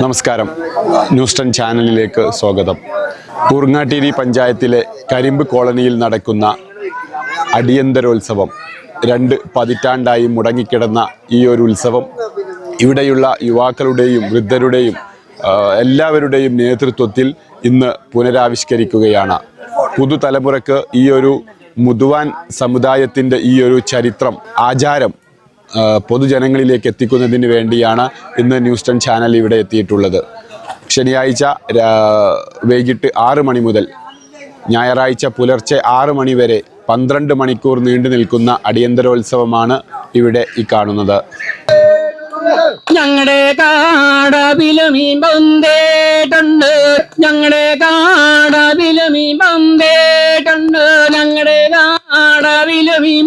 നമസ്കാരം. News ten ചാനലിലേക്ക് സ്വാഗതം. കൂർങ്ങാട്ടേരി പഞ്ചായത്തിലെ കരിമ്പ് കോളനിയിൽ നടക്കുന്ന അടിയന്തരോത്സവം രണ്ട് പതിറ്റാണ്ടായി മുടങ്ങിക്കിടന്ന ഈ ഒരു ഉത്സവം ഇവിടെയുള്ള യുവാക്കളുടെയും വൃദ്ധരുടെയും എല്ലാവരുടെയും നേതൃത്വത്തിൽ ഇന്ന് പുനരാവിഷ്കരിക്കുകയാണ്. പുതുതലമുറക്ക് ഈ ഒരു മുതുവാൻ സമുദായത്തിന്റെ ഈ ഒരു ചരിത്രം ആചാരം പൊതുജനങ്ങളിലേക്ക് എത്തിക്കുന്നതിന് വേണ്ടിയാണ് ഇന്ന് ന്യൂസ് ടെൻ ചാനൽ ഇവിടെ എത്തിയിട്ടുള്ളത്. ശനിയാഴ്ച വൈകിട്ട് ആറ് മണി മുതൽ ഞായറാഴ്ച പുലർച്ചെ ആറ് മണി വരെ പന്ത്രണ്ട് മണിക്കൂർ നീണ്ടു നിൽക്കുന്ന അടിയന്തരോത്സവമാണ് ഇവിടെ ഈ കാണുന്നത്. ഞങ്ങളുടെ കാടവിൽ മീൻ പന്തേട്ടുണ്ട്. ഞങ്ങളുടെ കാടവിൽ മീൻ പന്തേട്ടുണ്ട്. ഞങ്ങളുടെ കാടവിൽ മീൻ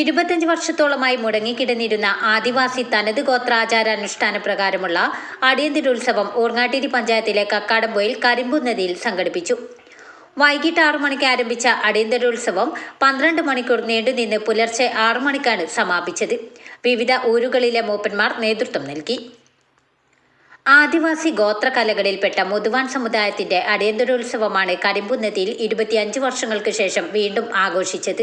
ഇരുപത്തഞ്ച് വർഷത്തോളമായി മുടങ്ങിക്കിടന്നിരുന്ന ആദിവാസി തനത് ഗോത്രാചാര പ്രകാരമുള്ള അടിയന്തിരോത്സവം ഊർങ്ങാട്ടിരി പഞ്ചായത്തിലെ കക്കാടംപോയിൽ കരിമ്പു നദിയിൽ സംഘടിപ്പിച്ചു. വൈകിട്ട് ആറു മണിക്ക് ആരംഭിച്ച അടിയന്തരോത്സവം പന്ത്രണ്ട് മണിക്കൂർ നീണ്ടുനിന്ന് പുലർച്ചെ ആറു മണിക്കാണ് സമാപിച്ചത്. വിവിധ ഊരുകളിലെ മൂപ്പന്മാർ നേതൃത്വം നൽകി. ആദിവാസി ഗോത്രകലകളിൽപ്പെട്ട മുതുവാൻ സമുദായത്തിന്റെ അടിയന്തരോത്സവമാണ് നദിയിൽ ഇരുപത്തിയഞ്ച് വർഷങ്ങൾക്ക് ശേഷം വീണ്ടും ആഘോഷിച്ചത്.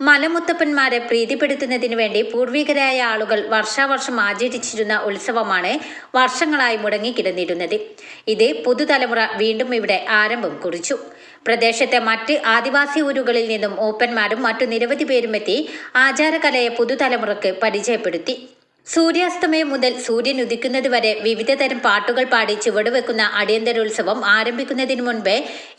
മലമുത്തപ്പന്മാരെ പ്രീതിപ്പെടുത്തുന്നതിന് വേണ്ടി പൂർവികരായ ആളുകൾ വർഷാവർഷം ആചരിച്ചിരുന്ന ഉത്സവമാണ് വർഷങ്ങളായി മുടങ്ങിക്കിടന്നിരുന്നത് ഇത് പുതുതലമുറ വീണ്ടും ഇവിടെ ആരംഭം കുറിച്ചു. പ്രദേശത്തെ മറ്റ് ആദിവാസി ഊരുകളിൽ നിന്നും ഓപ്പന്മാരും മറ്റു നിരവധി പേരും എത്തി ആചാരകലയെ പുതുതലമുറക്ക് പരിചയപ്പെടുത്തി. സൂര്യാസ്തമയം മുതൽ സൂര്യൻ ഉദിക്കുന്നത് വരെ വിവിധ തരം പാട്ടുകൾ പാടി ചുവടുവെക്കുന്ന അടിയന്തരോത്സവം ആരംഭിക്കുന്നതിന് മുൻപേ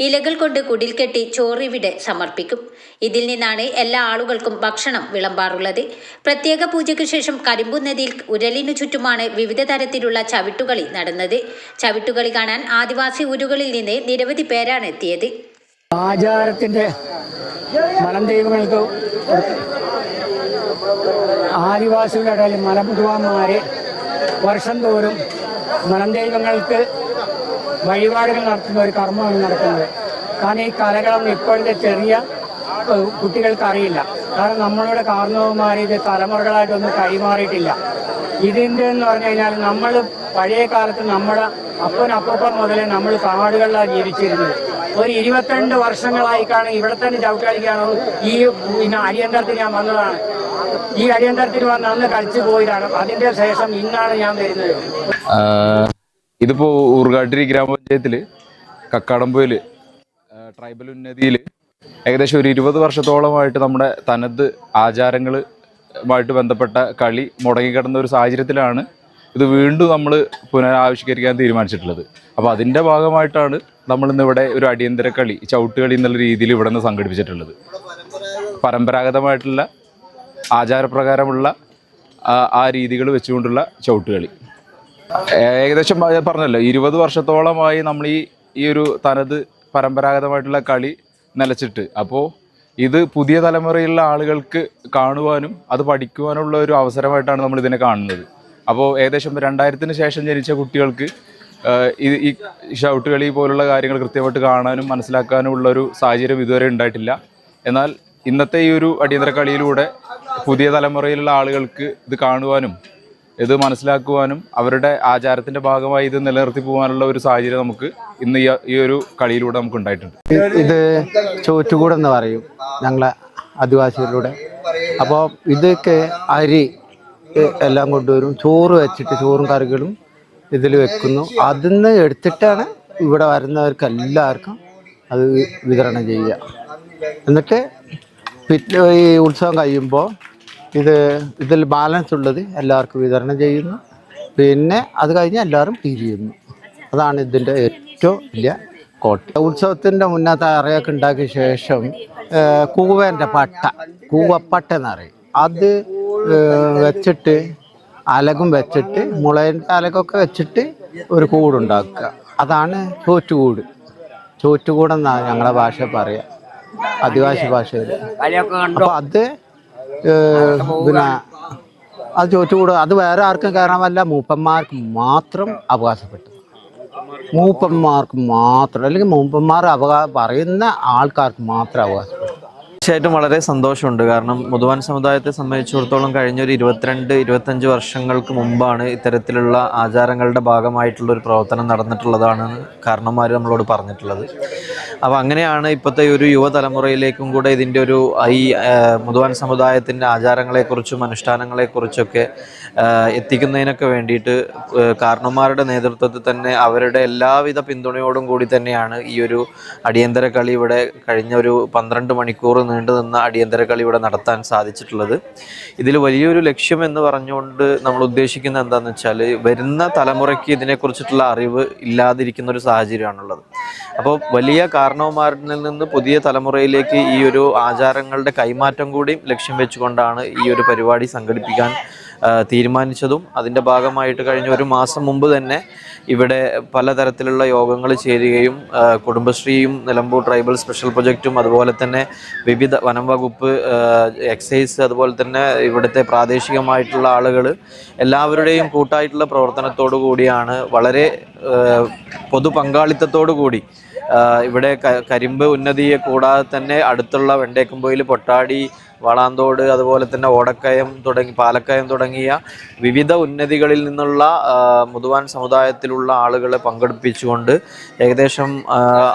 ഇലകൾ കൊണ്ട് കുടിൽ കെട്ടി ചോറിവിടെ സമർപ്പിക്കും. ഇതിൽ നിന്നാണ് എല്ലാ ആളുകൾക്കും ഭക്ഷണം വിളമ്പാറുള്ളത്. പ്രത്യേക പൂജയ്ക്ക് ശേഷം കരിമ്പു നദിയിൽ ഉരലിനു ചുറ്റുമാണ് വിവിധ തരത്തിലുള്ള ചവിട്ടുകളി നടന്നത്. ചവിട്ടുകളി കാണാൻ ആദിവാസി ഊരുകളിൽ നിന്ന് നിരവധി പേരാണ് എത്തിയത്. ആചാരത്തിന്റെ ആദിവാസികളുടെ ഇടയിൽ വർഷം തോറും മലം ദൈവങ്ങൾക്ക് വഴിപാടുകൾ നടത്തുന്ന ഒരു കർമ്മമാണ് നടക്കുന്നത്. കാരണം ഈ കലകളൊന്നും ഇപ്പോഴത്തെ ചെറിയ കുട്ടികൾക്ക് അറിയില്ല കാരണം നമ്മളുടെ കാർന്നവന്മാർ ഇത് തലമുറകളായിട്ടൊന്നും കൈമാറിയിട്ടില്ല. ഇതിന്റെ എന്ന് പറഞ്ഞു കഴിഞ്ഞാൽ നമ്മൾ പഴയ കാലത്ത് നമ്മുടെ അപ്പനപ്പൂപ്പൻ മുതലേ നമ്മൾ കാടുകളിലാണ് ജീവിച്ചിരുന്നത്. ഒരു ഇരുപത്തിരണ്ട് വർഷങ്ങളായിക്കാണ് ഇവിടെ തന്നെ ചവിട്ടടിക്കാണ് ഈ പിന്നെ അടിയന്തരത്തിൽ ഞാൻ വന്നതാണ്. ഈ അടിയന്തരത്തിന് വന്ന് അന്ന് കളിച്ചു പോയതാണ്. അതിന്റെ ശേഷം ഇന്നാണ് ഞാൻ വരുന്നത്. ഇതിപ്പോ ഊർഗാട്ടിരി ഗ്രാമപഞ്ചായത്തിൽ കക്കാടംപോയിൽ ആഹ് ട്രൈബൽ ഉന്നതിയിൽ ഏകദേശം ഒരു ഇരുപത് വർഷത്തോളമായിട്ട് നമ്മുടെ തനത് ആചാരങ്ങളുമായിട്ട് ബന്ധപ്പെട്ട കളി മുടങ്ങിക്കിടന്ന ഒരു സാഹചര്യത്തിലാണ് ഇത് വീണ്ടും നമ്മൾ പുനരാവിഷ്കരിക്കാൻ തീരുമാനിച്ചിട്ടുള്ളത്. അപ്പോൾ അതിന്റെ ഭാഗമായിട്ടാണ് നമ്മൾ ഇന്ന് ഇവിടെ ഒരു അടിയന്തര കളി ചവിട്ടുകളി എന്നുള്ള രീതിയിൽ ഇവിടെ നിന്ന് സംഘടിപ്പിച്ചിട്ടുള്ളത്. പരമ്പരാഗതമായിട്ടുള്ള ആചാരപ്രകാരമുള്ള ആ- രീതികൾ വെച്ചുകൊണ്ടുള്ള ചവിട്ടുകളി. ഏകദേശം പറഞ്ഞല്ലോ ഇരുപത് വർഷത്തോളമായി നമ്മൾ ഈ ഈ ഒരു തനത് പരമ്പരാഗതമായിട്ടുള്ള കളി നിലച്ചിട്ട്. അപ്പോൾ ഇത് പുതിയ തലമുറയിലുള്ള ആളുകൾക്ക് കാണുവാനും അത് പഠിക്കുവാനുള്ള ഒരു അവസരമായിട്ടാണ് നമ്മൾ ഇതിനെ കാണുന്നത്. അപ്പോൾ ഏകദേശം രണ്ടായിരത്തിന് ശേഷം ജനിച്ച കുട്ടികൾക്ക് ഇത് ഈ ഷൗട്ട് കളി പോലുള്ള കാര്യങ്ങൾ കൃത്യമായിട്ട് കാണാനും മനസ്സിലാക്കാനും ഉള്ള ഒരു സാഹചര്യം ഇതുവരെ ഉണ്ടായിട്ടില്ല. എന്നാൽ ഇന്നത്തെ ഈ ഒരു അടിയന്തര കളിയിലൂടെ പുതിയ തലമുറയിലുള്ള ആളുകൾക്ക് ഇത് കാണുവാനും ഇത് മനസ്സിലാക്കുവാനും അവരുടെ ആചാരത്തിന്റെ ഭാഗമായി ഇത് നിലനിർത്തി പോകാനുള്ള ഒരു സാഹചര്യം നമുക്ക് ഇന്ന് ഈ- ഒരു കളിയിലൂടെ നമുക്ക് ഉണ്ടായിട്ടുണ്ട്. ഇത് ചോറ്റുകൂടെന്ന് പറയും ഞങ്ങളെ ആദിവാസികളിലൂടെ. അപ്പോൾ ഇതൊക്കെ അരി എല്ലാം കൊണ്ടുവരും. ചോറ് വെച്ചിട്ട് ചോറും കറികളും ഇതിൽ വെക്കുന്നു. അതിൽ നിന്ന് എടുത്തിട്ടാണ് ഇവിടെ വരുന്നവർക്ക് എല്ലാവർക്കും അത് വിതരണം ചെയ്യുക. എന്നിട്ട് ഈ ഉത്സവം കഴിയുമ്പോൾ ഇത് ഇതിൽ ബാലൻസ് ഉള്ളത് എല്ലാവർക്കും വിതരണം ചെയ്യുന്നു. പിന്നെ അത് കഴിഞ്ഞ് എല്ലാവരും പിരിയുന്നു അതാണ് ഇതിന്റെ ഏറ്റവും വലിയ കോട്ട. ഉത്സവത്തിന്റെ മുന്നത്തെ അറയൊക്കെ ഉണ്ടാക്കിയ ശേഷം കൂവേന്റെ പട്ട കൂവപ്പട്ട എന്നറിയും അത് വെച്ചിട്ട് അലകും വെച്ചിട്ട് മുളേന്റെ അലകൊക്കെ വെച്ചിട്ട് ഒരു കൂടുണ്ടാക്കുക അതാണ് ചോറ്റുകൂട്. ചോറ്റുകൂടെന്നാണ് ഞങ്ങളുടെ ഭാഷ പറയുക. ആദിവാസി ഭാഷയിൽ അപ്പോൾ അത് പിന്നെ അത് ചോദിച്ചുകൂടും അത് വേറെ ആർക്കും കാരണമല്ല മൂപ്പന്മാർക്ക് മാത്രം അവകാശപ്പെട്ടു മൂപ്പന്മാർക്ക് മാത്രം. അല്ലെങ്കിൽ മൂപ്പന്മാർ അവകാ പറയുന്ന ആൾക്കാർക്ക് മാത്രം അവകാശപ്പെട്ടു തീർച്ചയായിട്ടും വളരെ സന്തോഷമുണ്ട്. കാരണം മുതുവാൻ സമുദായത്തെ സംബന്ധിച്ചിടത്തോളം കഴിഞ്ഞ ഒരു ഇരുപത്തിരണ്ട് ഇരുപത്തഞ്ച് വർഷങ്ങൾക്ക് മുമ്പാണ് ഇത്തരത്തിലുള്ള ആചാരങ്ങളുടെ ഭാഗമായിട്ടുള്ള ഒരു പ്രവർത്തനം നടന്നിട്ടുള്ളതാണ് കാരണന്മാർ നമ്മളോട് പറഞ്ഞിട്ടുള്ളത്. അപ്പോൾ അങ്ങനെയാണ് ഇപ്പോഴത്തെ ഒരു യുവതലമുറയിലേക്കും കൂടെ ഇതിന്റെ ഒരു ഈ മുതുവാൻ സമുദായത്തിന്റെ ആചാരങ്ങളെക്കുറിച്ചും അനുഷ്ഠാനങ്ങളെക്കുറിച്ചൊക്കെ എത്തിക്കുന്നതിനൊക്കെ വേണ്ടിയിട്ട് കാർണന്മാരുടെ നേതൃത്വത്തിൽ തന്നെ അവരുടെ എല്ലാവിധ പിന്തുണയോടും കൂടി തന്നെയാണ് ഈ ഒരു അടിയന്തര കളി ഇവിടെ കഴിഞ്ഞ ഒരു പന്ത്രണ്ട് മണിക്കൂർ നീണ്ടു നിന്ന അടിയന്തര കളി ഇവിടെ നടത്താൻ സാധിച്ചിട്ടുള്ളത്. ഇതിൽ വലിയൊരു ലക്ഷ്യം എന്ന് പറഞ്ഞുകൊണ്ട് നമ്മൾ ഉദ്ദേശിക്കുന്നത് എന്താണെന്ന് വെച്ചാൽ വരുന്ന തലമുറയ്ക്ക് ഇതിനെക്കുറിച്ചിട്ടുള്ള അറിവ് ഇല്ലാതിരിക്കുന്ന ഒരു സാഹചര്യമാണുള്ളത്. അപ്പോൾ വലിയ കാരണവന്മാരിൽ നിന്ന് പുതിയ തലമുറയിലേക്ക് ഈ ഒരു ആചാരങ്ങളുടെ കൈമാറ്റം കൂടി ലക്ഷ്യം വെച്ചുകൊണ്ടാണ് ഈ ഒരു പരിപാടി സംഘടിപ്പിക്കാൻ തീരുമാനിച്ചതും. അതിന്റെ ഭാഗമായിട്ട് കഴിഞ്ഞ ഒരു മാസം മുമ്പ് തന്നെ ഇവിടെ പലതരത്തിലുള്ള യോഗങ്ങൾ ചേരുകയും കുടുംബശ്രീയും നിലമ്പൂർ ട്രൈബൽ സ്പെഷ്യൽ പ്രൊജക്റ്റും അതുപോലെ തന്നെ വിവിധ വനം വകുപ്പ് എക്സൈസ് അതുപോലെ തന്നെ ഇവിടുത്തെ പ്രാദേശികമായിട്ടുള്ള ആളുകൾ എല്ലാവരുടെയും കൂട്ടായിട്ടുള്ള പ്രവർത്തനത്തോടു കൂടിയാണ് വളരെ പൊതു പങ്കാളിത്തത്തോടു കൂടി ഇവിടെ കരിമ്പ് ഉന്നതിയെ കൂടാതെ തന്നെ അടുത്തുള്ള വെണ്ടേക്കുമ്പോയിൽ പൊട്ടാടി വളാന്തോട് അതുപോലെ തന്നെ ഓടക്കയം തുടങ്ങി പാലക്കയം തുടങ്ങിയ വിവിധ ഉന്നതികളിൽ നിന്നുള്ള മുതുവാൻ സമുദായത്തിലുള്ള ആളുകളെ പങ്കെടുപ്പിച്ചുകൊണ്ട് ഏകദേശം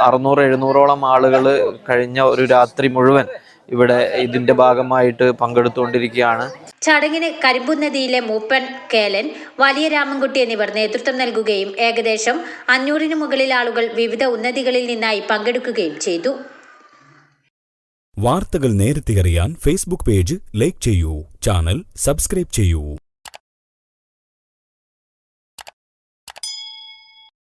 അറുന്നൂറ് എഴുന്നൂറോളം ആളുകൾ കഴിഞ്ഞ ഒരു രാത്രി മുഴുവൻ ഇവിടെ ഇതിന്റെ ഭാഗമായിട്ട് പങ്കെടുത്തുകൊണ്ടിരിക്കുകയാണ്. ചടങ്ങിന് കരിമ്പുന്നതിയിലെ മൂപ്പൻ കേലൻ വലിയ രാമൻകുട്ടി എന്നിവർ നേതൃത്വം നൽകുകയും ഏകദേശം അഞ്ഞൂറിന് മുകളിൽ ആളുകൾ വിവിധ ഉന്നതികളിൽ നിന്നായി പങ്കെടുക്കുകയും ചെയ്തു. വാർത്തകൾ നേരത്തെ അറിയാൻ ഫേസ്ബുക്ക് പേജ് ലൈക്ക് ചെയ്യൂ ചാനൽ സബ്സ്ക്രൈബ് ചെയ്യൂ.